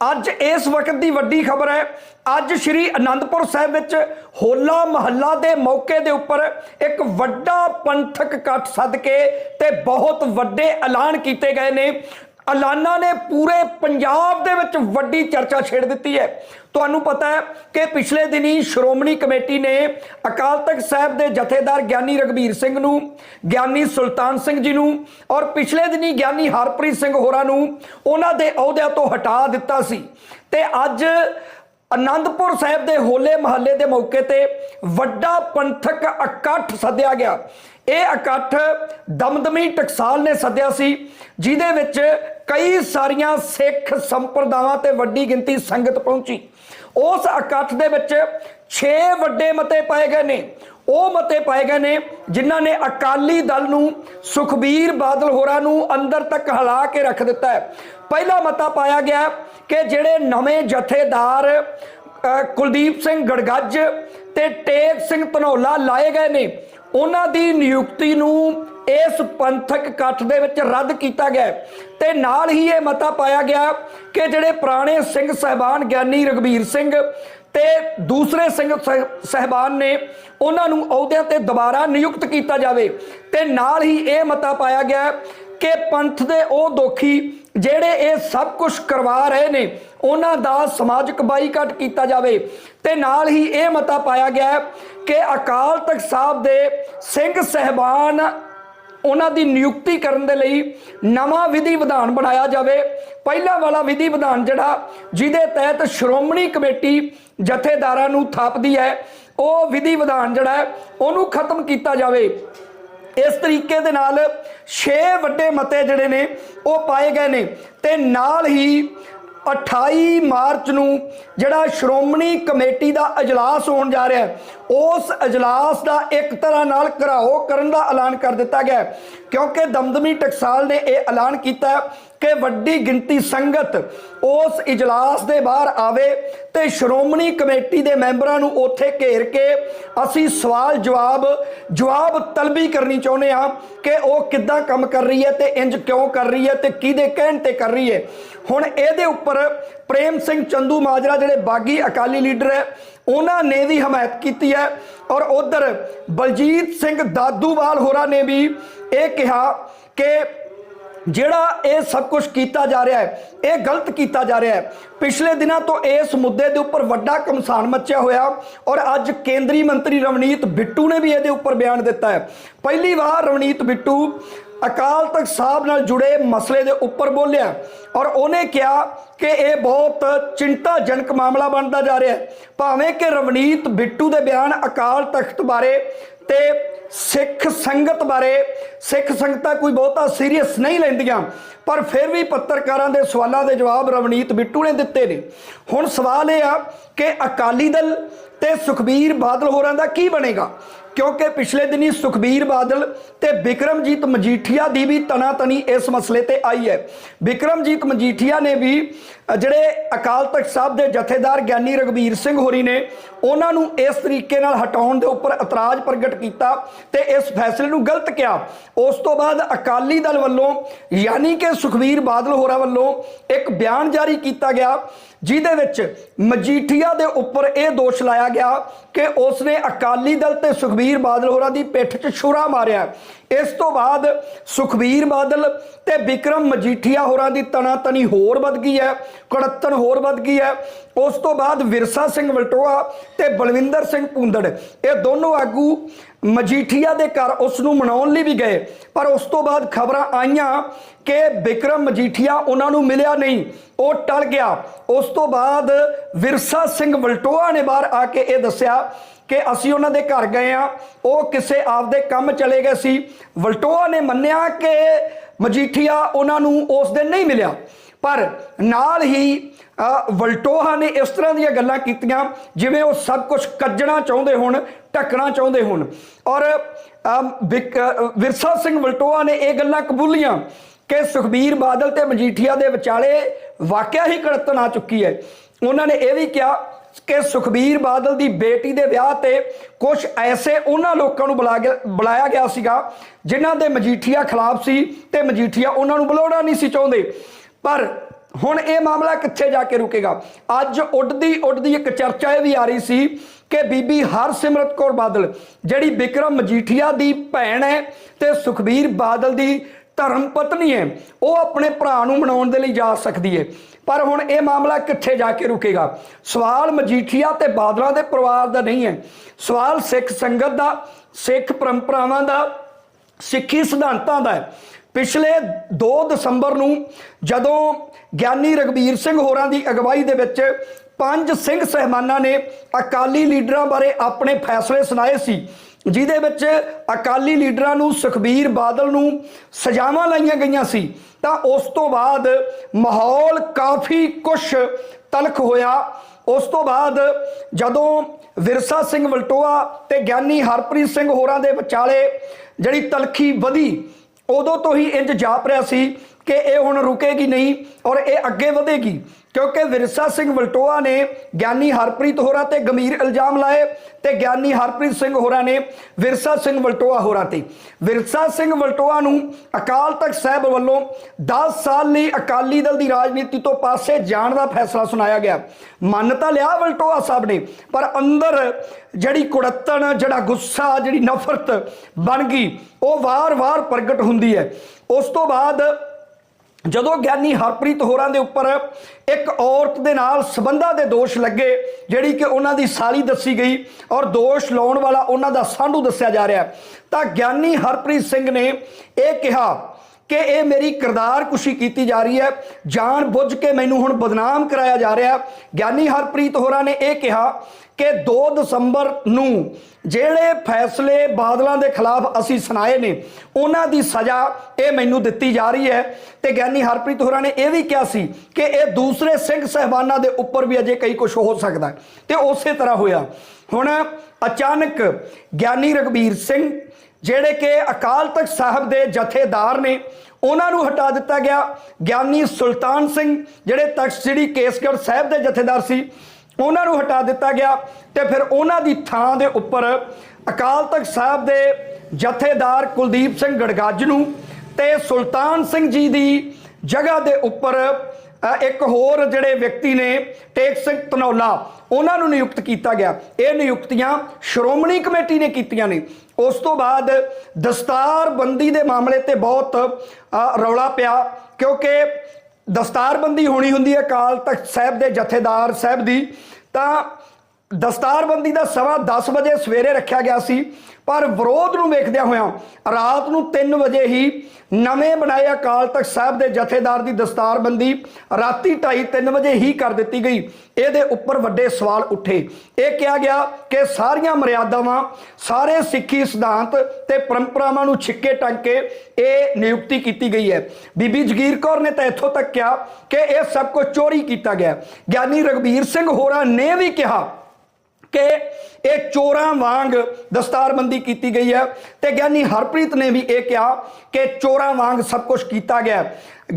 ਅੱਜ ਇਸ ਵਕਤ ਦੀ ਵੱਡੀ ਖਬਰ ਹੈ। ਅੱਜ ਸ਼੍ਰੀ ਅਨੰਦਪੁਰ ਸਾਹਿਬ ਵਿੱਚ ਹੋਲਾ ਮਹੱਲਾ ਦੇ ਮੌਕੇ ਦੇ ਉੱਪਰ ਇੱਕ ਵੱਡਾ ਪੰਥਕ ਇਕੱਠ ਸੱਦ ਕੇ ਤੇ ਬਹੁਤ ਵੱਡੇ ਐਲਾਨ ਕੀਤੇ ਗਏ ਨੇ। ਐਲਾਨਾ ਨੇ ਪੂਰੇ ਪੰਜਾਬ ਦੇ ਵਿੱਚ ਵੱਡੀ ਚਰਚਾ ਛੇੜ ਦਿੱਤੀ ਹੈ। ਤੁਹਾਨੂੰ ਪਤਾ ਹੈ ਕਿ ਪਿਛਲੇ ਦਿਨੀ ਸ਼੍ਰੋਮਣੀ ਕਮੇਟੀ ਨੇ ਅਕਾਲ ਤਖਤ ਸਾਹਿਬ ਦੇ ਜਥੇਦਾਰ ਗਿਆਨੀ ਰਗਵੀਰ ਸਿੰਘ ਨੂੰ, ਗਿਆਨੀ ਸੁਲਤਾਨ ਸਿੰਘ ਜੀ ਨੂੰ ਔਰ ਪਿਛਲੇ ਦਿਨੀ ਗਿਆਨੀ ਹਰਪ੍ਰੀਤ ਸਿੰਘ ਹੋਰਾਂ ਨੂੰ ਉਹਨਾਂ ਦੇ ਅਹੁਦਿਆਂ ਤੋਂ ਹਟਾ ਦਿੱਤਾ ਸੀ। ਤੇ ਅੱਜ ਅਨੰਦਪੁਰ ਸਾਹਿਬ ਦੇ ਹੋਲੇ ਮਹੱਲੇ ਦੇ ਮੌਕੇ ਤੇ ਵੱਡਾ ਪੰਥਕ ਇਕੱਠ ਸੱਦਿਆ ਗਿਆ। ਇਹ ਇਕੱਠ ਦਮਦਮੀ ਟਕਸਾਲ ਨੇ ਸੱਦਿਆ ਸੀ, ਜਿਹਦੇ ਵਿੱਚ ਕਈ ਸਾਰੀਆਂ ਸਿੱਖ ਸੰਪਰਦਾਵਾਂ ਤੇ ਵੱਡੀ ਗਿਣਤੀ ਸੰਗਤ ਪਹੁੰਚੀ। ਉਸ ਇਕੱਠ ਦੇ ਵਿੱਚ 6 ਵੱਡੇ ਮਤੇ ਪਾਏ ਗਏ ਨੇ। ਉਹ ਮਤੇ ਪਾਏ ਗਏ ਨੇ ਜਿਨ੍ਹਾਂ ਨੇ ਅਕਾਲੀ ਦਲ ਨੂੰ ਸੁਖਬੀਰ ਬਾਦਲ ਹੋਰਾਂ ਨੂੰ ਅੰਦਰ ਤੱਕ ਹਿਲਾ ਕੇ ਰੱਖ ਦਿੱਤਾ ਹੈ। ਪਹਿਲਾ ਮਤਾ ਪਾਇਆ ਗਿਆ ਕਿ ਜਿਹੜੇ ਨਵੇਂ ਜਥੇਦਾਰ ਕੁਲਦੀਪ ਸਿੰਘ ਗੜਗੱਜ ਤੇ ਟੇਕ ਸਿੰਘ ਧਨੌਲਾ ਲਾਏ ਗਏ ਨੇ ਉਹਨਾਂ ਦੀ ਨਿਯੁਕਤੀ ਨੂੰ ਇਸ ਪੰਥਕ ਇਕੱਠ ਦੇ ਵਿੱਚ ਰੱਦ ਕੀਤਾ ਗਿਆ ਹੈ। ਤੇ ਨਾਲ ਹੀ ਇਹ ਮਤਾ ਪਾਇਆ ਗਿਆ ਕਿ ਜਿਹੜੇ ਪੁਰਾਣੇ ਸਿੰਘ ਸਹਿਬਾਨ ਗਿਆਨੀ ਰਗਵੀਰ ਸਿੰਘ ਤੇ ਦੂਸਰੇ ਸਿੰਘ ਸਹਿ- ਸਹਿਬਾਨ ਨੇ ਉਹਨਾਂ ਨੂੰ ਅਹੁਦਿਆਂ ਤੇ ਦੁਬਾਰਾ ਨਿਯੁਕਤ ਕੀਤਾ ਜਾਵੇ ਤੇ ਨਾਲ ਹੀ ਇਹ ਮਤਾ ਪਾਇਆ ਗਿਆ ਕਿ ਪੰਥ ਦੇ ਉਹ ਦੋਖੀ ਜਿਹੜੇ ਇਹ ਸਭ ਕੁਝ ਕਰਵਾ ਰਹੇ ਨੇ, ਉਹਨਾਂ ਦਾ ਸਮਾਜਿਕ ਬਾਈਕਾਟ ਕੀਤਾ ਜਾਵੇ ਤੇ ਨਾਲ ਹੀ ਇਹ ਮਤਾ ਪਾਇਆ ਗਿਆ ਕਿ ਅਕਾਲ ਤਖਤ ਸਾਹਿਬ ਦੇ ਸਿੰਘ ਸਹਿਬਾਨ ਉਹਨਾਂ ਦੀ ਨਿਯੁਕਤੀ ਕਰਨ ਦੇ ਲਈ ਨਵਾਂ ਵਿਧੀ ਵਿਧਾਨ ਬਣਾਇਆ ਜਾਵੇ। ਪਹਿਲਾਂ ਵਾਲਾ ਵਿਧੀ ਵਿਧਾਨ ਜਿਹੜਾ ਜਿਹਦੇ ਤਹਿਤ ਸ਼੍ਰੋਮਣੀ ਕਮੇਟੀ ਜਥੇਦਾਰਾਂ ਨੂੰ ਥਾਪਦੀ ਹੈ, ਉਹ ਵਿਧੀ ਵਿਧਾਨ ਜਿਹੜਾ ਉਹਨੂੰ ਖਤਮ ਕੀਤਾ ਜਾਵੇ। ਇਸ ਤਰੀਕੇ ਦੇ ਨਾਲ 6 ਵੱਡੇ ਮਤੇ ਜਿਹੜੇ ਨੇ, ਉਹ ਪਾਏ ਗਏ ਨੇ ਤੇ ਨਾਲ ਹੀ 28 ਮਾਰਚ ਨੂੰ ਜਿਹੜਾ ਸ਼੍ਰੋਮਣੀ ਕਮੇਟੀ ਦਾ ਅਜਲਾਸ ਹੋਣ ਜਾ ਰਿਹਾ ਹੈ, ਉਸ ਅਜਲਾਸ ਦਾ ਇੱਕ ਤਰ੍ਹਾਂ ਨਾਲ ਘਰਾਓ ਕਰਨ ਦਾ ਐਲਾਨ ਕਰ ਦਿੱਤਾ ਗਿਆ ਕਿਉਂਕਿ ਦਮਦਮੀ ਟਕਸਾਲ ਨੇ ਇਹ ਐਲਾਨ ਕੀਤਾ ਕਿ ਵੱਡੀ ਗਿਣਤੀ ਸੰਗਤ ਉਸ ਇਜਲਾਸ ਦੇ ਬਾਹਰ ਆਵੇ ਤੇ ਸ਼੍ਰੋਮਣੀ ਕਮੇਟੀ ਦੇ ਮੈਂਬਰਾਂ ਨੂੰ ਉੱਥੇ ਘੇਰ ਕੇ ਅਸੀਂ ਸਵਾਲ ਜਵਾਬ ਜਵਾਬ ਤਲਬੀ ਕਰਨੀ ਚਾਹੁੰਦੇ ਹਾਂ ਕਿ ਉਹ ਕਿੱਦਾਂ ਕੰਮ ਕਰ ਰਹੀ ਹੈ ਤੇ ਇੰਜ ਕਿਉਂ ਕਰ ਰਹੀ ਹੈ ਤੇ ਕਿਹਦੇ ਕਹਿਣ ਤੇ ਕਰ ਰਹੀ ਹੈ। ਹੁਣ ਇਹਦੇ ਉੱਪਰ ਪ੍ਰੇਮ ਸਿੰਘ ਚੰਦੂ ਮਾਜਰਾ ਜਿਹੜੇ ਬਾਗੀ ਅਕਾਲੀ ਲੀਡਰ ਹੈ, ਉਹਨਾਂ ਨੇ ਵੀ ਹਮਾਇਤ ਕੀਤੀ ਹੈ ਔਰ ਉਧਰ ਬਲਜੀਤ ਸਿੰਘ ਦਾਦੂਵਾਲ ਹੋਰਾਂ ਨੇ ਵੀ ਇਹ ਕਿਹਾ ਕਿ ਜਿਹੜਾ ਇਹ ਸਭ ਕੁਝ ਕੀਤਾ ਜਾ ਰਿਹਾ ਹੈ, ਇਹ ਗਲਤ ਕੀਤਾ ਜਾ ਰਿਹਾ ਹੈ। ਪਿਛਲੇ ਦਿਨਾਂ ਤੋਂ ਇਸ ਮੁੱਦੇ ਦੇ ਉੱਪਰ ਵੱਡਾ ਕਮਸਾਨ ਮੱਚਿਆ ਹੋਇਆ ਔਰ ਅੱਜ ਕੇਂਦਰੀ ਮੰਤਰੀ ਰਵਨੀਤ ਬਿੱਟੂ ਨੇ ਵੀ ਇਹਦੇ ਉੱਪਰ ਬਿਆਨ ਦਿੱਤਾ ਹੈ। ਪਹਿਲੀ ਵਾਰ ਰਵਨੀਤ ਬਿੱਟੂ ਅਕਾਲ ਤਖਤ ਸਾਹਿਬ ਨਾਲ ਜੁੜੇ ਮਸਲੇ ਦੇ ਉੱਪਰ ਬੋਲਿਆ ਔਰ ਉਹਨੇ ਕਿਹਾ ਕਿ ਇਹ ਬਹੁਤ ਚਿੰਤਾਜਨਕ ਮਾਮਲਾ ਬਣਦਾ ਜਾ ਰਿਹਾ ਹੈ। ਭਾਵੇਂ ਕਿ ਰਵਨੀਤ ਬਿੱਟੂ ਦੇ ਬਿਆਨ ਅਕਾਲ ਤਖਤ ਬਾਰੇ ਤੇ ਸਿੱਖ ਸੰਗਤ ਬਾਰੇ, ਸਿੱਖ ਸੰਗਤਾਂ ਕੋਈ ਬਹੁਤਾ ਸੀਰੀਅਸ ਨਹੀਂ ਲੈਂਦੀਆਂ, ਪਰ ਫਿਰ ਵੀ ਪੱਤਰਕਾਰਾਂ ਦੇ ਸਵਾਲਾਂ ਦੇ ਜਵਾਬ ਰਵਨੀਤ ਬਿੱਟੂ ਨੇ ਦਿੱਤੇ ਨੇ। ਹੁਣ ਸਵਾਲ ਇਹ ਆ ਕਿ ਅਕਾਲੀ ਦਲ ਤੇ ਸੁਖਬੀਰ ਬਾਦਲ ਹੋਰਾਂ ਦਾ ਕੀ ਬਣੇਗਾ? ਕਿਉਂਕਿ ਪਿਛਲੇ ਦਿਨੀ ਸੁਖਬੀਰ ਬਾਦਲ ਤੇ ਵਿਕਰਮਜੀਤ ਮਜੀਠੀਆ ਦੀ ਵੀ ਤਨਾਤਨੀ ਇਸ ਮਸਲੇ ਤੇ ਆਈ ਹੈ। ਵਿਕਰਮਜੀਤ ਮਜੀਠੀਆ ਨੇ ਵੀ ਜਿਹੜੇ ਅਕਾਲ ਤਖਤ ਸਾਹਿਬ ਦੇ ਜਥੇਦਾਰ ਗਿਆਨੀ ਰਗਵੀਰ ਸਿੰਘ ਹੋਰੀ ਨੇ, ਉਹਨਾਂ ਨੂੰ ਇਸ ਤਰੀਕੇ ਨਾਲ ਹਟਾਉਣ ਦੇ ਉੱਪਰ ਇਤਰਾਜ਼ ਪ੍ਰਗਟ ਕੀਤਾ ਤੇ ਇਸ ਫੈਸਲੇ ਨੂੰ ਗਲਤ ਕਿਹਾ। ਉਸ ਤੋਂ ਬਾਅਦ ਅਕਾਲੀ ਦਲ ਵੱਲੋਂ, ਯਾਨੀ ਕਿ ਸੁਖਬੀਰ ਬਾਦਲ ਹੋਰਾਂ ਵੱਲੋਂ ਇੱਕ ਬਿਆਨ ਜਾਰੀ ਕੀਤਾ ਗਿਆ ਜਿਹਦੇ ਵਿੱਚ ਮਜੀਠੀਆ ਦੇ ਉੱਪਰ ਇਹ ਦੋਸ਼ ਲਾਇਆ ਗਿਆ ਕਿ ਉਸਨੇ ਅਕਾਲੀ ਦਲ ਤੇ ਸੁਖਬੀਰ ਬਾਦਲ ਹੋਰਾਂ ਦੀ ਪਿੱਠ 'ਚ ਛੁਰਾ ਮਾਰਿਆ। ਇਸ ਤੋਂ ਬਾਅਦ ਸੁਖਬੀਰ ਬਾਦਲ ਤੇ ਵਿਕਰਮ ਮਜੀਠੀਆ ਹੋਰਾਂ ਦੀ ਤਣਾਤਣੀ ਹੋਰ ਵੱਧ ਗਈ ਹੈ, ਕੜੱਤਣ ਹੋਰ ਵੱਧ ਗਈ ਹੈ। ਉਸ ਤੋਂ ਬਾਅਦ ਵਿਰਸਾ ਸਿੰਘ ਵਲਟੋਆ ਤੇ ਬਲਵਿੰਦਰ ਸਿੰਘ ਪੁੰਦੜ, ਇਹ ਦੋਨੋਂ ਆਗੂ ਮਜੀਠੀਆ ਦੇ ਘਰ ਉਸ ਨੂੰ ਮਨਾਉਣ ਲਈ ਵੀ ਗਏ। ਪਰ ਉਸ ਤੋਂ ਬਾਅਦ ਖਬਰਾਂ ਆਈਆਂ ਕਿ ਵਿਕਰਮ ਮਜੀਠੀਆ ਉਹਨਾਂ ਨੂੰ ਮਿਲਿਆ ਨਹੀਂ। ਉਹ ਟਲ ਗਿਆ। ਉਸ ਤੋਂ ਬਾਅਦ ਵਿਰਸਾ ਸਿੰਘ ਵਲਟੋਆ ਨੇ ਬਾਹਰ ਆ ਕੇ ਇਹ ਦੱਸਿਆ ਕਿ ਅਸੀਂ ਉਹਨਾਂ ਦੇ ਘਰ ਗਏ ਆ ਉਹ ਕਿਸੇ ਆਪਦੇ ਕੰਮ ਚਲੇ ਗਏ ਸੀ। ਵਲਟੋਆ ਨੇ ਮੰਨਿਆ ਕਿ ਮਜੀਠੀਆ ਉਹਨਾਂ ਨੂੰ ਉਸ ਦਿਨ ਨਹੀਂ ਮਿਲਿਆ। ਪਰ ਨਾਲ ਹੀ ਵਲਟੋਹਾ ਨੇ ਇਸ ਤਰ੍ਹਾਂ ਦੀਆਂ ਗੱਲਾਂ ਕੀਤੀਆਂ ਜਿਵੇਂ ਉਹ ਸਭ ਕੁਝ ਕੱਜਣਾ ਚਾਹੁੰਦੇ ਹੋਣ। ਢੱਕਣਾ ਚਾਹੁੰਦੇ ਹੋਣ। ਔਰ ਵਿਕ- ਵਿਰਸਾ ਸਿੰਘ ਵਲਟੋਹਾ ਨੇ ਇਹ ਗੱਲਾਂ ਕਬੂਲੀਆਂ ਕਿ ਸੁਖਬੀਰ ਬਾਦਲ ਤੇ ਮਜੀਠੀਆ ਦੇ ਵਿਚਾਲੇ ਵਾਕਿਆ ਹੀ ਕੜਤਣ ਆ ਚੁੱਕੀ ਹੈ। ਉਹਨਾਂ ਨੇ ਇਹ ਵੀ ਕਿਹਾ ਕਿ ਸੁਖਬੀਰ ਬਾਦਲ ਦੀ ਬੇਟੀ ਦੇ ਵਿਆਹ ਤੇ ਕੁਝ ਐਸੇ ਉਹਨਾਂ ਲੋਕਾਂ ਨੂੰ ਬੁਲਾ ਗਿਆ- ਬੁਲਾਇਆ ਗਿਆ ਸੀਗਾ, ਜਿਨ੍ਹਾਂ ਦੇ ਮਜੀਠੀਆ ਖਿਲਾਫ ਸੀ ਤੇ ਮਜੀਠੀਆ ਉਹਨਾਂ ਨੂੰ ਬੁਲਾਉਣਾ ਨਹੀਂ ਸੀ ਚਾਹੁੰਦੇ। ਪਰ ਹੁਣ ਇਹ ਮਾਮਲਾ ਕਿੱਥੇ ਜਾ ਕੇ ਰੁਕੇਗਾ? ਅੱਜ ਉੱਡਦੀ ਉੱਡਦੀ ਇੱਕ ਚਰਚਾ ਇਹ ਵੀ ਆ ਰਹੀ ਸੀ ਕਿ ਬੀਬੀ ਹਰਸਿਮਰਤ ਕੌਰ ਬਾਦਲ, ਜਿਹੜੀ ਵਿਕਰਮ ਮਜੀਠੀਆ ਦੀ ਭੈਣ ਹੈ ਤੇ ਸੁਖਬੀਰ ਬਾਦਲ ਦੀ ਧਰਮ ਪਤਨੀ ਹੈ, ਉਹ ਆਪਣੇ ਭਰਾ ਨੂੰ ਮਨਾਉਣ ਦੇ ਲਈ ਜਾ ਸਕਦੀ ਹੈ। ਪਰ ਹੁਣ ਇਹ ਮਾਮਲਾ ਕਿੱਥੇ ਜਾ ਕੇ ਰੁਕੇਗਾ? ਸਵਾਲ ਮਜੀਠੀਆ ਤੇ ਬਾਦਲਾਂ ਦੇ ਪਰਿਵਾਰ ਦਾ ਨਹੀਂ ਹੈ। ਸਵਾਲ ਸਿੱਖ ਸੰਗਤ ਦਾ, ਸਿੱਖ ਪਰੰਪਰਾਵਾਂ ਦਾ, ਸਿੱਖੀ ਸਿਧਾਂਤਾਂ ਦਾ ਹੈ। ਪਿਛਲੇ 2 ਦਸੰਬਰ ਨੂੰ ਜਦੋਂ ਗਿਆਨੀ ਰਗਵੀਰ ਸਿੰਘ ਹੋਰਾਂ ਦੀ ਅਗਵਾਈ ਦੇ ਵਿੱਚ ਪੰਜ ਸਿੰਘ ਸਹਿਬਾਨਾਂ ਨੇ ਅਕਾਲੀ ਲੀਡਰਾਂ ਬਾਰੇ ਆਪਣੇ ਫੈਸਲੇ ਸੁਣਾਏ ਸੀ, ਜਿਹਦੇ ਵਿੱਚ ਅਕਾਲੀ ਲੀਡਰਾਂ ਨੂੰ ਸੁਖਬੀਰ ਬਾਦਲ ਨੂੰ ਸਜ਼ਾਵਾਂ ਲਾਈਆਂ ਗਈਆਂ ਸੀ। ਤਾਂ ਉਸ ਤੋਂ ਬਾਅਦ ਮਾਹੌਲ ਕਾਫੀ ਕੁਛ ਤਲਖ ਹੋਇਆ। ਉਸ ਤੋਂ ਬਾਅਦ ਜਦੋਂ ਵਿਰਸਾ ਸਿੰਘ ਵਲਟੋਆ ਤੇ ਗਿਆਨੀ ਹਰਪ੍ਰੀਤ ਸਿੰਘ ਹੋਰਾਂ ਦੇ ਵਿਚਾਲੇ ਜਿਹੜੀ ਤਲਖੀ ਵਧੀ, ਉਦੋਂ ਤੋਂ ਹੀ ਇੰਜ ਜਾਪ ਰਿਹਾ ਸੀ ਕਿ ਇਹ ਹੁਣ ਰੁਕੇਗੀ ਨਹੀਂ ਔਰ ਇਹ ਅੱਗੇ ਵਧੇਗੀ। ਕਿਉਂਕਿ ਵਿਰਸਾ ਸਿੰਘ ਵਲਟੋਆ ਨੇ ਗਿਆਨੀ ਹਰਪ੍ਰੀਤ ਹੋਰਾਂ ਤੇ ਗੰਭੀਰ ਇਲਜ਼ਾਮ ਲਾਏ ਤੇ ਗਿਆਨੀ ਹਰਪ੍ਰੀਤ ਸਿੰਘ ਹੋਰਾਂ ਨੇ ਵਿਰਸਾ ਸਿੰਘ ਵਲਟੋਆ ਹੋਰਾਂ ਤੇ। ਵਿਰਸਾ ਸਿੰਘ ਵਲਟੋਆ ਨੂੰ ਅਕਾਲ ਤਖਤ ਸਾਹਿਬ ਵੱਲੋਂ 10 ਸਾਲ ਲਈ ਅਕਾਲੀ ਦਲ ਦੀ ਰਾਜਨੀਤੀ ਤੋਂ ਪਾਸੇ ਜਾਣ ਦਾ ਫੈਸਲਾ ਸੁਣਾਇਆ ਗਿਆ। ਮੰਨ ਤਾਂ ਲਿਆ ਵਲਟੋਆ ਸਾਹਿਬ ਨੇ, ਪਰ ਅੰਦਰ ਜਿਹੜੀ ਕੁੜੱਤਣ, ਜਿਹੜਾ ਗੁੱਸਾ, ਜਿਹੜੀ ਨਫ਼ਰਤ ਬਣ ਗਈ, ਉਹ ਵਾਰ-ਵਾਰ ਪ੍ਰਗਟ ਹੁੰਦੀ ਹੈ। ਉਸ ਤੋਂ ਬਾਅਦ ਜਦੋਂ ਗਿਆਨੀ ਹਰਪ੍ਰੀਤ ਹੋਰਾਂ ਦੇ ਉੱਪਰ ਇੱਕ ਔਰਤ ਦੇ ਨਾਲ ਸਬੰਧਾਂ ਦੇ ਦੋਸ਼ ਲੱਗੇ, ਜਿਹੜੀ ਕਿ ਉਹਨਾਂ ਦੀ ਸਾਲੀ ਦੱਸੀ ਗਈ ਔਰ ਦੋਸ਼ ਲਾਉਣ ਵਾਲਾ ਉਹਨਾਂ ਦਾ ਸਾਂਢੂ ਦੱਸਿਆ ਜਾ ਰਿਹਾ ਤਾਂ ਗਿਆਨੀ ਹਰਪ੍ਰੀਤ ਸਿੰਘ ਨੇ ਇਹ ਕਿਹਾ ਕਿ ਇਹ ਮੇਰੀ ਕਿਰਦਾਰ ਕੁਸ਼ੀ ਕੀਤੀ ਜਾ ਰਹੀ ਹੈ। ਜਾਣ ਬੁੱਝ ਕੇ ਮੈਨੂੰ ਹੁਣ ਬਦਨਾਮ ਕਰਾਇਆ ਜਾ ਰਿਹਾ ਗਿਆਨੀ ਹਰਪ੍ਰੀਤ ਹੋਰਾਂ ਨੇ ਇਹ ਕਿਹਾ ਕਿ 2 ਦਸੰਬਰ ਨੂੰ ਜਿਹੜੇ ਫੈਸਲੇ ਬਾਦਲਾਂ ਦੇ ਖਿਲਾਫ ਅਸੀਂ ਸੁਣਾਏ ਨੇ, ਉਹਨਾਂ ਦੀ ਸਜ਼ਾ ਇਹ ਮੈਨੂੰ ਦਿੱਤੀ ਜਾ ਰਹੀ ਹੈ। ਤੇ ਗਿਆਨੀ ਹਰਪ੍ਰੀਤ ਹੋਰਾਂ ਨੇ ਇਹ ਵੀ ਕਿਹਾ ਸੀ ਕਿ ਇਹ ਦੂਸਰੇ ਸਿੰਘ ਸਹਿਬਾਨਾਂ ਦੇ ਉੱਪਰ ਵੀ ਅਜੇ ਕਈ ਕੁਝ ਹੋ ਸਕਦਾ ਹੈ। ਤੇ ਉਸੇ ਤਰ੍ਹਾਂ ਹੋਇਆ। ਹੁਣ ਅਚਾਨਕ ਗਿਆਨੀ ਰਗਵੀਰ ਸਿੰਘ ਜਿਹੜੇ ਕਿ ਅਕਾਲ ਤਖਤ ਸਾਹਿਬ ਦੇ ਜਥੇਦਾਰ ਨੇ, ਉਹਨਾਂ ਨੂੰ ਹਟਾ ਦਿੱਤਾ ਗਿਆ। ਗਿਆਨੀ ਸੁਲਤਾਨ ਸਿੰਘ, ਜਿਹੜੇ ਤਖਤ ਸ੍ਰੀ ਕੇਸਗੜ੍ਹ ਸਾਹਿਬ ਦੇ ਜਥੇਦਾਰ ਸੀ, ਉਹਨਾਂ ਨੂੰ ਹਟਾ ਦਿੱਤਾ ਗਿਆ ਤੇ ਫਿਰ ਉਹਨਾਂ ਦੀ ਥਾਂ ਦੇ ਉੱਪਰ ਅਕਾਲ ਤਖਤ ਸਾਹਿਬ ਦੇ ਜਥੇਦਾਰ ਕੁਲਦੀਪ ਸਿੰਘ ਗੜਗੱਜ ਨੂੰ ਤੇ ਸੁਲਤਾਨ ਸਿੰਘ ਜੀ ਦੀ ਜਗ੍ਹਾ ਦੇ ਉੱਪਰ ਇੱਕ ਹੋਰ ਜਿਹੜੇ ਵਿਅਕਤੀ ਨੇ, ਟੇਕ ਸਿੰਘ ਧਨੌਲਾ, ਉਹਨਾਂ ਨੂੰ ਨਿਯੁਕਤ ਕੀਤਾ ਗਿਆ। ਇਹ ਨਿਯੁਕਤੀਆਂ ਸ਼੍ਰੋਮਣੀ ਕਮੇਟੀ ਨੇ ਕੀਤੀਆਂ ਨੇ। ਉਸ ਤੋਂ ਬਾਅਦ ਦਸਤਾਰਬੰਦੀ ਦੇ ਮਾਮਲੇ ਤੇ ਬਹੁਤ ਰੌਲਾ ਪਿਆ, ਕਿਉਂਕਿ ਦਸਤਾਰਬੰਦੀ ਹੋਣੀ ਹੁੰਦੀ ਹੈ ਕਾਲ ਤਖਤ ਸਾਹਿਬ ਦੇ ਜਥੇਦਾਰ ਸਾਹਿਬ ਦੀ, ਤਾਂ ਦਸਤਾਰਬੰਦੀ ਦਾ ਸਮਾਂ 10 ਵਜੇ ਸਵੇਰੇ ਰੱਖਿਆ ਗਿਆ ਸੀ, ਪਰ ਵਿਰੋਧ ਨੂੰ ਵੇਖਦਿਆਂ ਹੋਇਆਂ ਰਾਤ ਨੂੰ 3 ਵਜੇ ਹੀ ਨਵੇਂ ਬਣਾਏ ਅਕਾਲ ਤਖਤ ਸਾਹਿਬ ਦੇ ਜਥੇਦਾਰ ਦੀ ਦਸਤਾਰਬੰਦੀ ਰਾਤੀ 2:30 3 ਵਜੇ ਹੀ ਕਰ ਦਿੱਤੀ ਗਈ। ਇਹਦੇ ਉੱਪਰ ਵੱਡੇ ਸਵਾਲ ਉੱਠੇ। ਇਹ ਕਿਹਾ ਗਿਆ ਕਿ ਸਾਰੀਆਂ ਮਰਿਆਦਾਵਾਂ, ਸਾਰੇ ਸਿੱਖੀ ਸਿਧਾਂਤ ਤੇ ਪਰੰਪਰਾਵਾਂ ਨੂੰ ਛਿੱਕੇ ਟੰਗ ਕੇ ਇਹ ਨਿਯੁਕਤੀ ਕੀਤੀ ਗਈ ਹੈ। ਬੀਬੀ ਜਗੀਰ ਕੌਰ ਨੇ ਤਾਂ ਇੱਥੋਂ ਤੱਕ ਕਿਹਾ ਕਿ ਇਹ ਸਭ ਕੁਝ ਚੋਰੀ ਕੀਤਾ ਗਿਆ। ਗਿਆਨੀ ਰਗਵੀਰ ਸਿੰਘ ਹੋਰਾਂ ਨੇ ਵੀ ਕਿਹਾ ਕਿ ਇਹ ਚੋਰਾਂ ਵਾਂਗ ਦਸਤਾਰਬੰਦੀ ਕੀਤੀ ਗਈ ਹੈ ਤੇ ਗਿਆਨੀ ਹਰਪ੍ਰੀਤ ਨੇ ਵੀ ਇਹ ਕਿਹਾ ਕਿ ਚੋਰਾਂ ਵਾਂਗ ਸਭ ਕੁਝ ਕੀਤਾ ਗਿਆ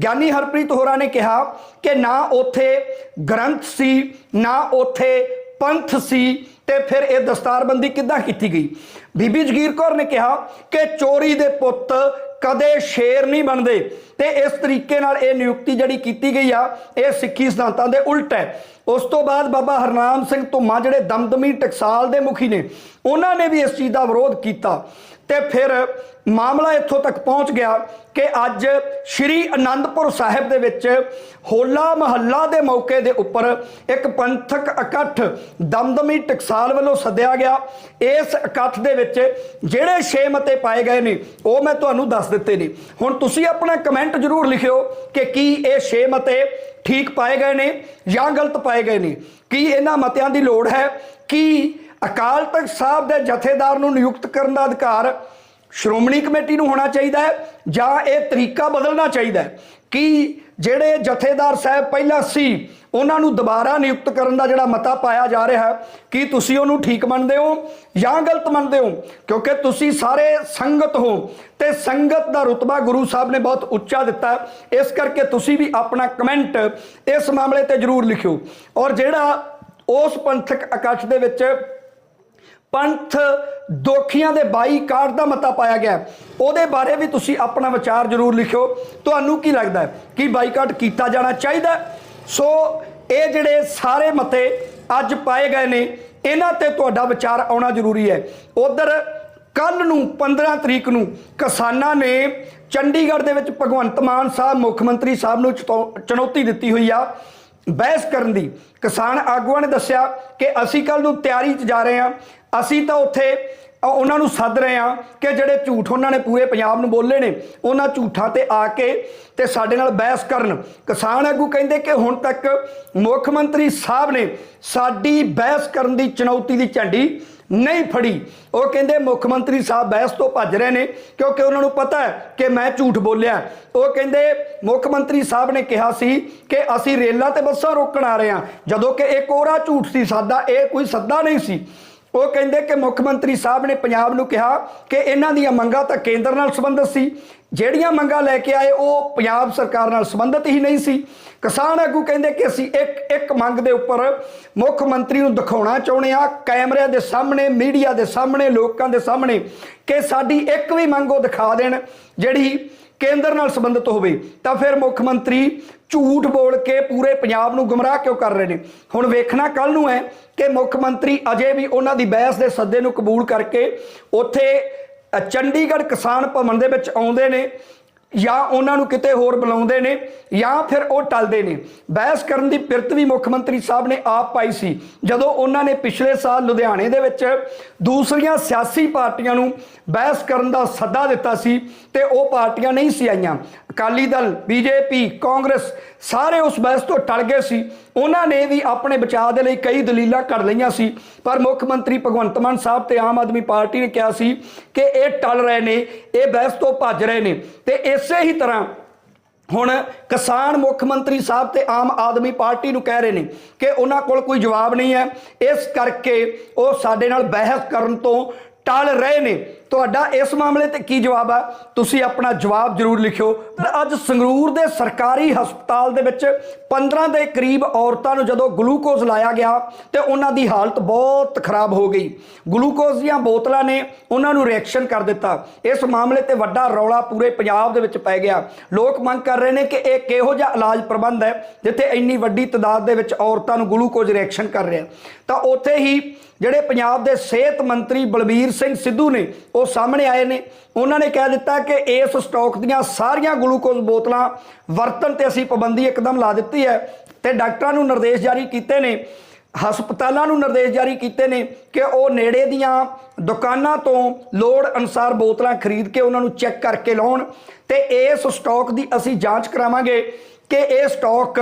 ਗਿਆਨੀ ਹਰਪ੍ਰੀਤ ਹੋਰਾਂ ਨੇ ਕਿਹਾ ਕਿ ਨਾ ਉਥੇ ਗ੍ਰੰਥ ਸੀ, ਨਾ ਉਥੇ ਪੰਥ ਸੀ ਤੇ ਫਿਰ ਇਹ ਦਸਤਾਰਬੰਦੀ ਕਿੱਦਾਂ ਕੀਤੀ ਗਈ? ਬੀਬੀ ਜਗੀਰ ਕੌਰ ਨੇ ਕਿਹਾ ਕਿ ਚੋਰੀ ਦੇ ਪੁੱਤ ਕਦੇ ਸ਼ੇਰ ਨਹੀਂ ਬਣਦੇ ਤੇ ਇਸ ਤਰੀਕੇ ਨਾਲ ਇਹ ਨਿਯੁਕਤੀ ਜਿਹੜੀ ਕੀਤੀ ਗਈ ਆ, ਇਹ ਸਿੱਖੀ ਸਿਧਾਂਤਾਂ ਦੇ ਉਲਟ ਹੈ। ਉਸ ਤੋਂ ਬਾਅਦ ਬਾਬਾ ਹਰਨਾਮ ਸਿੰਘ ਧੁੰਮਾ, ਜਿਹੜੇ ਦਮਦਮੀ ਟਕਸਾਲ ਦੇ ਮੁਖੀ ਨੇ, ਉਹਨਾਂ ਨੇ ਵੀ ਇਸ ਚੀਜ਼ ਦਾ ਵਿਰੋਧ ਕੀਤਾ। ਤੇ ਫਿਰ ਮਾਮਲਾ ਇੱਥੋਂ ਤੱਕ ਪਹੁੰਚ ਗਿਆ ਕਿ ਅੱਜ ਸ਼੍ਰੀ ਅਨੰਦਪੁਰ ਸਾਹਿਬ ਦੇ ਵਿੱਚ ਹੋਲਾ ਮਹੱਲਾ ਦੇ ਮੌਕੇ ਦੇ ਉੱਪਰ ਇੱਕ ਪੰਥਕ ਇਕੱਠ ਦਮਦਮੀ ਟਕਸਾਲ ਵੱਲੋਂ ਸੱਦਿਆ ਗਿਆ। ਇਸ ਇਕੱਠ ਦੇ ਵਿੱਚ ਜਿਹੜੇ ਛੇ ਮਤੇ ਪਾਏ ਗਏ ਨੇ, ਉਹ ਮੈਂ ਤੁਹਾਨੂੰ ਦੱਸ ਦਿੱਤੇ ਨੇ। ਹੁਣ ਤੁਸੀਂ ਆਪਣਾ ਕਮੈਂਟ ਜ਼ਰੂਰ ਲਿਖਿਓ ਕਿ ਕੀ ਇਹ ਛੇ ਮਤੇ ਠੀਕ ਪਾਏ ਗਏ ਨੇ ਜਾਂ ਗਲਤ ਪਾਏ ਗਏ ਨੇ? ਕੀ ਇਹਨਾਂ ਮਤਿਆਂ ਦੀ ਲੋੜ ਹੈ ਕੀ ਅਕਾਲ ਤਖਤ ਸਾਹਿਬ ਦੇ ਜਥੇਦਾਰ ਨੂੰ ਨਿਯੁਕਤ ਕਰਨ ਦਾ ਅਧਿਕਾਰ ਸ਼੍ਰੋਮਣੀ ਕਮੇਟੀ ਨੂੰ ਹੋਣਾ ਚਾਹੀਦਾ ਹੈ ਜਾਂ ਇਹ ਤਰੀਕਾ ਬਦਲਣਾ ਚਾਹੀਦਾ ਹੈ? ਕਿ ਜਿਹੜੇ ਜਥੇਦਾਰ ਸਾਹਿਬ ਪਹਿਲਾਂ ਸੀ, ਉਹਨਾਂ ਨੂੰ ਦੁਬਾਰਾ ਨਿਯੁਕਤ ਕਰਨ ਦਾ ਜਿਹੜਾ ਮਤਾ ਪਾਇਆ ਜਾ ਰਿਹਾ ਹੈ, ਕੀ ਤੁਸੀਂ ਉਹਨੂੰ ਠੀਕ ਮੰਨਦੇ ਹੋ ਜਾਂ ਗਲਤ ਮੰਨਦੇ ਹੋ? ਕਿਉਂਕਿ ਤੁਸੀਂ ਸਾਰੇ ਸੰਗਤ ਹੋ ਤੇ ਸੰਗਤ ਦਾ ਰੁਤਬਾ ਗੁਰੂ ਸਾਹਿਬ ਨੇ ਬਹੁਤ ਉੱਚਾ ਦਿੱਤਾ। ਇਸ ਕਰਕੇ ਤੁਸੀਂ ਵੀ ਆਪਣਾ ਕਮੈਂਟ ਇਸ ਮਾਮਲੇ ਤੇ ਜਰੂਰ ਲਿਖਿਓ। ਔਰ ਜਿਹੜਾ ਉਸ ਪੰਥਕ ਇਕੱਠ ਦੇ ਵਿੱਚ ਪੰਥ ਦੋਖੀਆਂ ਦੇ ਬਾਈਕਾਟ ਦਾ ਮਤਾ ਪਾਇਆ ਗਿਆ ਉਹਦੇ ਬਾਰੇ ਵੀ ਤੁਸੀਂ ਆਪਣਾ ਵਿਚਾਰ ਜ਼ਰੂਰ ਲਿਖਿਓ। ਤੁਹਾਨੂੰ ਕੀ ਲੱਗਦਾ ਹੈ ਕਿ ਬਾਈਕਾਟ ਕੀਤਾ ਜਾਣਾ ਚਾਹੀਦਾ ਸੋ ਇਹ ਜਿਹੜੇ ਸਾਰੇ ਮਤੇ ਅੱਜ ਪਾਏ ਗਏ ਨੇ, ਇਹਨਾਂ ਤੇ ਤੁਹਾਡਾ ਵਿਚਾਰ ਆਉਣਾ ਜ਼ਰੂਰੀ ਹੈ। ਉਧਰ ਕੱਲ ਨੂੰ 15 ਤਰੀਕ ਨੂੰ ਕਿਸਾਨਾਂ ਨੇ ਚੰਡੀਗੜ੍ਹ ਦੇ ਵਿੱਚ ਭਗਵੰਤ ਮਾਨ ਸਾਹਿਬ, ਮੁੱਖ ਮੰਤਰੀ ਸਾਹਿਬ ਨੂੰ ਚੁਤੌ- ਚੁਣੌਤੀ ਦਿੱਤੀ ਹੋਈ ਆ। ਬਹਿਸ ਕਰਨ ਦੀ ਕਿਸਾਨ ਆਗੂਆਂ ਨੇ ਦੱਸਿਆ ਕਿ ਅਸੀਂ ਕੱਲ ਨੂੰ ਤਿਆਰੀ 'ਚ ਜਾ ਰਹੇ ਹਾਂ। ਅਸੀਂ ਤਾਂ ਉੱਥੇ ਉਹਨਾਂ ਨੂੰ ਸੱਦ ਰਹੇ ਹਾਂ ਕਿ ਜਿਹੜੇ ਝੂਠ ਉਹਨਾਂ ਨੇ ਪੂਰੇ ਪੰਜਾਬ ਨੂੰ ਬੋਲੇ ਨੇ, ਉਹਨਾਂ ਝੂਠਾਂ ਤੇ ਆ ਕੇ ਤੇ ਸਾਡੇ ਨਾਲ ਬਹਿਸ ਕਰਨ। ਕਿਸਾਨ ਆਗੂ ਕਹਿੰਦੇ ਕਿ ਹੁਣ ਤੱਕ ਮੁੱਖ ਮੰਤਰੀ ਸਾਹਿਬ ਨੇ ਸਾਡੀ ਬਹਿਸ ਕਰਨ ਦੀ ਚੁਣੌਤੀ ਦੀ ਝੰਡੀ ਨਹੀਂ ਫੜੀ। ਉਹ ਕਹਿੰਦੇ ਮੁੱਖ ਮੰਤਰੀ ਸਾਹਿਬ ਬਹਿਸ ਤੋਂ ਭੱਜ ਰਹੇ ਨੇ, ਕਿਉਂਕਿ ਉਹਨਾਂ ਨੂੰ ਪਤਾ ਹੈ ਕਿ ਮੈਂ ਝੂਠ ਬੋਲਿਆ। ਉਹ ਕਹਿੰਦੇ ਮੁੱਖ ਮੰਤਰੀ ਸਾਹਿਬ ਨੇ ਕਿਹਾ ਸੀ ਕਿ ਅਸੀਂ ਰੇਲਾਂ ਤੇ ਬੱਸਾਂ ਰੋਕਣ ਆ ਰਹੇ ਹਾਂ। ਜਦੋਂ ਕਿ ਇਹ ਕੋਰਾ ਝੂਠ ਸੀ ਸਾਦਾ ਇਹ ਕੋਈ ਸੱਦਾ ਨਹੀਂ ਸੀ। ਉਹ ਕਹਿੰਦੇ ਕਿ ਮੁੱਖ ਮੰਤਰੀ ਸਾਹਿਬ ਨੇ ਪੰਜਾਬ ਨੂੰ ਕਿਹਾ ਕਿ ਇਹਨਾਂ ਦੀਆਂ ਮੰਗਾਂ ਤਾਂ ਕੇਂਦਰ ਨਾਲ ਸੰਬੰਧਿਤ ਸੀ। ਜਿਹੜੀਆਂ ਮੰਗਾਂ ਲੈ ਕੇ ਆਏ, ਉਹ ਪੰਜਾਬ ਸਰਕਾਰ ਨਾਲ ਸੰਬੰਧਿਤ ਹੀ ਨਹੀਂ ਸੀ। ਕਿਸਾਨ ਆਗੂ ਕਹਿੰਦੇ ਕਿ ਅਸੀਂ ਇੱਕ ਇੱਕ ਮੰਗ ਦੇ ਉੱਪਰ ਮੁੱਖ ਮੰਤਰੀ ਨੂੰ ਦਿਖਾਉਣਾ ਚਾਹੁੰਦੇ ਆ ਕੈਮਰਿਆਂ ਦੇ ਸਾਹਮਣੇ, ਮੀਡੀਆ ਦੇ ਸਾਹਮਣੇ, ਲੋਕਾਂ ਦੇ ਸਾਹਮਣੇ ਕਿ ਸਾਡੀ ਇੱਕ ਵੀ ਮੰਗ ਉਹ ਦਿਖਾ ਦੇਣ, ਜਿਹੜੀ ਕੇਂਦਰ ਨਾਲ ਸੰਬੰਧਿਤ ਹੋਵੇ, ਤਾਂ ਫਿਰ ਮੁੱਖ ਮੰਤਰੀ ਝੂਠ ਬੋਲ ਕੇ ਪੂਰੇ ਪੰਜਾਬ ਨੂੰ ਗੁੰਮਰਾਹ ਕਿਉਂ ਕਰ ਰਹੇ ਨੇ? ਹੁਣ ਵੇਖਣਾ ਕੱਲ ਨੂੰ ਹੈ ਕਿ ਮੁੱਖ ਮੰਤਰੀ ਅਜੇ ਵੀ ਉਹਨਾਂ ਦੀ ਬਹਿਸ ਦੇ ਸੱਦੇ ਨੂੰ ਕਬੂਲ ਕਰਕੇ ਉੱਥੇ ਚੰਡੀਗੜ੍ਹ ਕਿਸਾਨ ਭਵਨ ਦੇ ਵਿੱਚ ਆਉਂਦੇ ਨੇ। ਜਾਂ ਉਹਨਾਂ ਨੂੰ ਕਿਤੇ ਹੋਰ ਬੁਲਾਉਂਦੇ ਨੇ, ਜਾਂ ਫਿਰ ਉਹ ਟਲਦੇ ਨੇ। ਬਹਿਸ ਕਰਨ ਦੀ ਪਿਰਤ ਵੀ ਮੁੱਖ ਮੰਤਰੀ ਸਾਹਿਬ ਨੇ ਆਪ ਪਾਈ ਸੀ। ਜਦੋਂ ਉਹਨਾਂ ਨੇ ਪਿਛਲੇ ਸਾਲ ਲੁਧਿਆਣੇ ਦੇ ਵਿੱਚ ਦੂਸਰੀਆਂ ਸਿਆਸੀ ਪਾਰਟੀਆਂ ਨੂੰ ਬਹਿਸ ਕਰਨ ਦਾ ਸੱਦਾ ਦਿੱਤਾ ਸੀ, ਤੇ ਉਹ ਪਾਰਟੀਆਂ ਨਹੀਂ ਸੀ ਆਈਆਂ। ਅਕਾਲੀ ਦਲ ਬੀਜੇਪੀ ਕਾਂਗਰਸ ਸਾਰੇ ਉਸ ਬਹਿਸ ਤੋਂ ਟਲ ਗਏ ਸੀ। ਉਹਨਾਂ ਨੇ ਵੀ ਆਪਣੇ ਬਚਾਅ ਦੇ ਲਈ ਕਈ ਦਲੀਲਾਂ ਕੱਢ ਲਈਆਂ ਸੀ। ਪਰ ਮੁੱਖ ਮੰਤਰੀ ਭਗਵੰਤ ਮਾਨ ਸਾਹਿਬ ਤੇ ਆਮ ਆਦਮੀ ਪਾਰਟੀ ਨੇ ਕਿਹਾ ਸੀ ਕਿ ਇਹ ਟਲ ਰਹੇ ਨੇ, ਇਹ ਬਹਿਸ ਤੋਂ ਭੱਜ ਰਹੇ ਨੇ। ਤੇ ਇਸੇ ਹੀ ਤਰ੍ਹਾਂ ਹੁਣ ਕਿਸਾਨ ਮੁੱਖ ਮੰਤਰੀ ਸਾਹਿਬ ਤੇ ਆਮ ਆਦਮੀ ਪਾਰਟੀ ਨੂੰ ਕਹਿ ਰਹੇ ਨੇ ਕਿ ਉਹਨਾਂ ਕੋਲ ਕੋਈ ਜਵਾਬ ਨਹੀਂ ਹੈ। ਇਸ ਕਰਕੇ ਉਹ ਸਾਡੇ ਨਾਲ ਬਹਿਸ ਕਰਨ ਤੋਂ ਟਲ ਰਹੇ ਨੇ। ਤੁਹਾਡਾ ਇਸ ਮਾਮਲੇ ਤੇ ਕੀ ਜਵਾਬ ਆ? ਤੁਸੀਂ ਆਪਣਾ ਜਵਾਬ ਜ਼ਰੂਰ ਲਿਖਿਓ। ਅੱਜ ਸੰਗਰੂਰ ਦੇ ਸਰਕਾਰੀ ਹਸਪਤਾਲ ਦੇ ਵਿੱਚ 15 ਦੇ ਕਰੀਬ ਔਰਤਾਂ ਨੂੰ ਜਦੋਂ ਗਲੂਕੋਜ਼ ਲਾਇਆ ਗਿਆ, ਤੇ ਉਹਨਾਂ ਦੀ ਹਾਲਤ ਬਹੁਤ ਖਰਾਬ ਹੋ ਗਈ। ਗਲੂਕੋਜ਼ ਦੀਆਂ ਬੋਤਲਾਂ ਨੇ ਉਹਨਾਂ ਨੂੰ ਰਿਐਕਸ਼ਨ ਕਰ ਦਿੱਤਾ। ਇਸ ਮਾਮਲੇ ਤੇ ਵੱਡਾ ਰੌਲਾ ਪੂਰੇ ਪੰਜਾਬ ਦੇ ਵਿੱਚ ਪੈ ਗਿਆ। ਲੋਕ ਮੰਗ ਕਰ ਰਹੇ ਨੇ ਕਿ ਇਹ ਕਿਹੋ ਜਿਹਾ ਇਲਾਜ ਪ੍ਰਬੰਧ ਹੈ, ਜਿੱਥੇ ਇੰਨੀ ਵੱਡੀ ਤਾਦਾਦ ਦੇ ਵਿੱਚ ਔਰਤਾਂ ਨੂੰ ਗਲੂਕੋਜ਼ ਰਿਐਕਸ਼ਨ ਕਰ ਰਿਹਾ। ਤਾਂ ਉੱਥੇ ਹੀ ਜਿਹੜੇ ਪੰਜਾਬ ਦੇ ਸਿਹਤ ਮੰਤਰੀ ਬਲਬੀਰ ਸਿੰਘ ਸਿੱਧੂ ਨੇ, ਉਹ ਸਾਹਮਣੇ ਆਏ ਨੇ। ਉਹਨਾਂ ਨੇ ਕਹਿ ਦਿੱਤਾ ਕਿ ਇਸ ਸਟਾਕ ਦੀਆਂ ਸਾਰੀਆਂ ਗਲੂਕੋਜ਼ ਬੋਤਲਾਂ ਵਰਤਣ ਤੇ ਅਸੀਂ ਪਾਬੰਦੀ ਇੱਕਦਮ ਲਾ ਦਿੱਤੀ ਹੈ ਤੇ ਡਾਕਟਰਾਂ ਨੂੰ ਨਿਰਦੇਸ਼ ਜਾਰੀ ਕੀਤੇ ਨੇ, ਹਸਪਤਾਲਾਂ ਨੂੰ ਨਿਰਦੇਸ਼ ਜਾਰੀ ਕੀਤੇ ਨੇ ਕਿ ਉਹ ਨੇੜੇ ਦੀਆਂ ਦੁਕਾਨਾਂ ਤੋਂ ਲੋੜ ਅਨੁਸਾਰ ਬੋਤਲਾਂ ਖਰੀਦ ਕੇ ਉਹਨਾਂ ਨੂੰ ਚੈੱਕ ਕਰਕੇ ਲਾਉਣ ਤੇ ਇਸ ਸਟਾਕ ਦੀ ਅਸੀਂ ਜਾਂਚ ਕਰਾਵਾਂਗੇ ਕਿ ਇਹ ਸਟਾਕ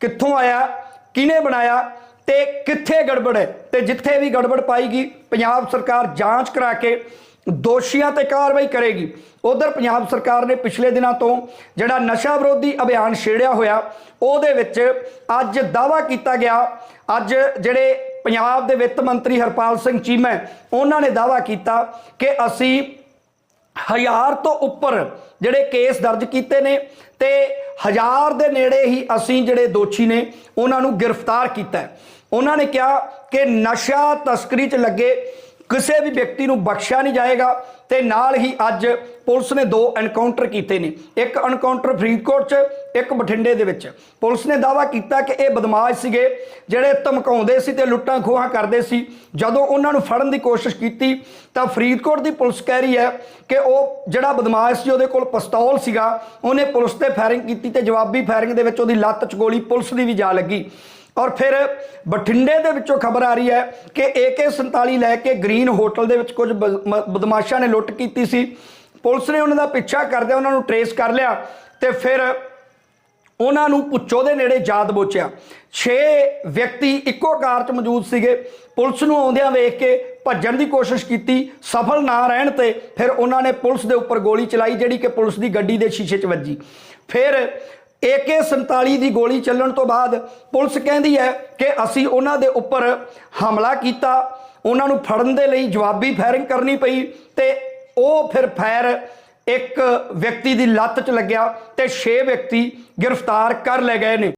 ਕਿੱਥੋਂ ਆਇਆ, ਕਿਹਨੇ ਬਣਾਇਆ ਤੇ ਕਿੱਥੇ ਗੜਬੜ ਹੈ? ਤੇ ਜਿੱਥੇ ਵੀ ਗੜਬੜ ਪਾਈਗੀ ਪੰਜਾਬ ਸਰਕਾਰ ਜਾਂਚ ਕਰਾ ਕੇ ਦੋਸ਼ੀਆਂ ਤੇ ਕਾਰਵਾਈ ਕਰੇਗੀ। ਉਧਰ ਪੰਜਾਬ ਸਰਕਾਰ ਨੇ ਪਿਛਲੇ ਦਿਨਾਂ ਤੋਂ ਜਿਹੜਾ ਨਸ਼ਾ ਵਿਰੋਧੀ ਅਭਿਆਨ ਛੇੜਿਆ ਹੋਇਆ, ਉਹਦੇ ਵਿੱਚ ਅੱਜ ਦਾਵਾ ਕੀਤਾ ਗਿਆ। ਅੱਜ ਜਿਹੜੇ ਪੰਜਾਬ ਦੇ ਵਿੱਤ ਮੰਤਰੀ ਹਰਪਾਲ ਸਿੰਘ ਚੀਮਾ ਉਹਨਾਂ ਨੇ ਦਾਵਾ ਕੀਤਾ ਕਿ ਅਸੀਂ ਹਜ਼ਾਰ ਤੋਂ ਉੱਪਰ ਜਿਹੜੇ ਕੇਸ ਦਰਜ ਕੀਤੇ ਨੇ ਤੇ ਹਜ਼ਾਰ ਦੇ ਨੇੜੇ ਹੀ ਅਸੀਂ ਜਿਹੜੇ ਦੋਸ਼ੀ ਨੇ, ਉਹਨਾਂ ਨੂੰ ਗ੍ਰਿਫਤਾਰ ਕੀਤਾ ਹੈ। ਉਹਨਾਂ ਨੇ ਕਿਹਾ ਕਿ ਨਸ਼ਾ ਤਸਕਰੀ 'ਚ ਲੱਗੇ ਕਿਸੇ ਵੀ ਵਿਅਕਤੀ ਨੂੰ ਬਖਸ਼ਿਆ ਨਹੀਂ ਜਾਏਗਾ ਤੇ ਨਾਲ ਹੀ ਅੱਜ ਪੁਲਿਸ ਨੇ ਦੋ ਐਨਕਾਊਂਟਰ ਕੀਤੇ ਨੇ। ਇੱਕ ਐਨਕਾਊਂਟਰ ਫਰੀਦਕੋਟ 'ਚ, ਇੱਕ ਬਠਿੰਡੇ ਦੇ ਵਿੱਚ। ਪੁਲਿਸ ਨੇ ਦਾਵਾ ਕੀਤਾ ਕਿ ਇਹ ਬਦਮਾਸ਼ ਸੀਗੇ ਜਿਹੜੇ ਧਮਕਾਉਂਦੇ ਸੀ ਤੇ ਲੁੱਟਾਂ ਖੋਹਾਂ ਕਰਦੇ ਸੀ। ਜਦੋਂ ਉਹਨਾਂ ਨੂੰ ਫੜਨ ਦੀ ਕੋਸ਼ਿਸ਼ ਕੀਤੀ ਤਾਂ ਫਰੀਦਕੋਟ ਦੀ ਪੁਲਿਸ ਕਹਿ ਰਹੀ ਹੈ ਕਿ ਉਹ ਜਿਹੜਾ ਬਦਮਾਸ਼ ਸੀ ਉਹਦੇ ਕੋਲ ਪਿਸਤੌਲ ਸੀਗਾ। ਉਹਨੇ ਪੁਲਿਸ ਤੇ ਫਾਇਰਿੰਗ ਕੀਤੀ ਤੇ ਜਵਾਬੀ ਫਾਇਰਿੰਗ ਦੇ ਵਿੱਚ ਉਹਦੀ ਲੱਤ 'ਚ ਗੋਲੀ ਪੁਲਿਸ ਦੀ ਵੀ ਜਾ ਲੱਗੀ। ਔਰ ਫਿਰ ਬਠਿੰਡੇ ਦੇ ਵਿੱਚੋਂ ਖਬਰ ਆ ਰਹੀ ਹੈ ਕਿ AK47 ਲੈ ਕੇ ਗ੍ਰੀਨ ਹੋਟਲ ਦੇ ਵਿੱਚ ਕੁਝ ਬ- ਮ- ਬਦਮਾਸ਼ਾਂ ਨੇ ਲੁੱਟ ਕੀਤੀ ਸੀ। ਪੁਲਿਸ ਨੇ ਉਹਨਾਂ ਦਾ ਪਿੱਛਾ ਕਰਦਿਆਂ ਉਹਨਾਂ ਨੂੰ ਟਰੇਸ ਕਰ ਲਿਆ ਤੇ ਫਿਰ ਉਹਨਾਂ ਨੂੰ ਪੁੱਛੋ ਦੇ ਨੇੜੇ ਜਾਦ ਬੋਚਿਆ। 6 ਵਿਅਕਤੀ ਇੱਕੋ ਕਾਰ 'ਚ ਮੌਜੂਦ ਸੀਗੇ। ਪੁਲਿਸ ਨੂੰ ਆਉਂਦਿਆਂ ਵੇਖ ਕੇ ਭੱਜਣ ਦੀ ਕੋਸ਼ਿਸ਼ ਕੀਤੀ, ਸਫਲ ਨਾ ਰਹਿਣ ਤੇ ਫਿਰ ਉਹਨਾਂ ਨੇ ਪੁਲਿਸ ਦੇ ਉੱਪਰ ਗੋਲੀ ਚਲਾਈ, ਜਿਹੜੀ ਕਿ ਪੁਲਿਸ ਦੀ ਗੱਡੀ ਦੇ ਸ਼ੀਸ਼ੇ 'ਚ ਵੱਜੀ। ਫਿਰ AK47 ਦੀ ਗੋਲੀ ਚੱਲਣ ਤੋਂ ਬਾਅਦ ਪੁਲਿਸ ਕਹਿੰਦੀ ਹੈ ਕਿ ਅਸੀਂ ਉਹਨਾਂ ਦੇ ਉੱਪਰ ਹਮਲਾ ਕੀਤਾ। ਉਹਨਾਂ ਨੂੰ ਫੜਨ ਦੇ ਲਈ ਜਵਾਬੀ ਫਾਇਰਿੰਗ ਕਰਨੀ ਪਈ ਤੇ ਉਹ ਫਿਰ ਫਾਇਰ ਇੱਕ ਵਿਅਕਤੀ ਦੀ ਲੱਤ 'ਚ ਲੱਗਿਆ ਤੇ 6 ਵਿਅਕਤੀ ਗ੍ਰਿਫਤਾਰ ਕਰ ਲਏ ਗਏ ਨੇ।